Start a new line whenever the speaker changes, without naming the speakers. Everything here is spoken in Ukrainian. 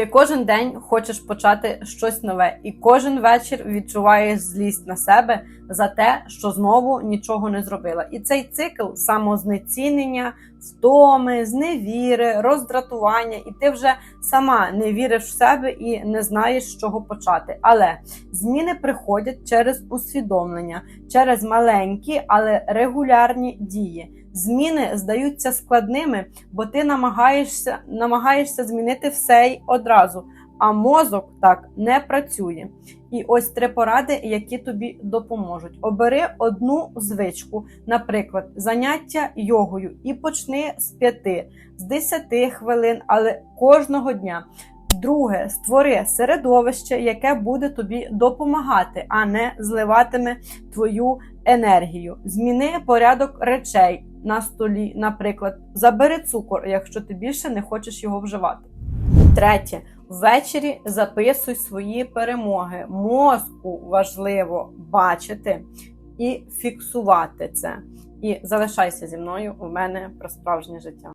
Ти кожен день хочеш почати щось нове, і кожен вечір відчуваєш злість на себе за те, що знову нічого не зробила. І цей цикл самознецінення, втоми, зневіри, роздратування, і ти вже сама не віриш в себе і не знаєш, з чого почати. Але зміни приходять через усвідомлення, через маленькі, але регулярні дії. Зміни здаються складними, бо ти намагаєшся, намагаєшся змінити все й одразу, а мозок так не працює. І ось три поради, які тобі допоможуть. Обери одну звичку, наприклад, заняття йогою, і почни з 5, з 10 хвилин, але кожного дня. Друге, створи середовище, яке буде тобі допомагати, а не зливатиме твою енергію. Зміни порядок речей на столі, наприклад, забери цукор, якщо ти більше не хочеш його вживати. Третє, ввечері записуй свої перемоги. Мозку важливо бачити і фіксувати це. І залишайся зі мною у мене про справжнє життя.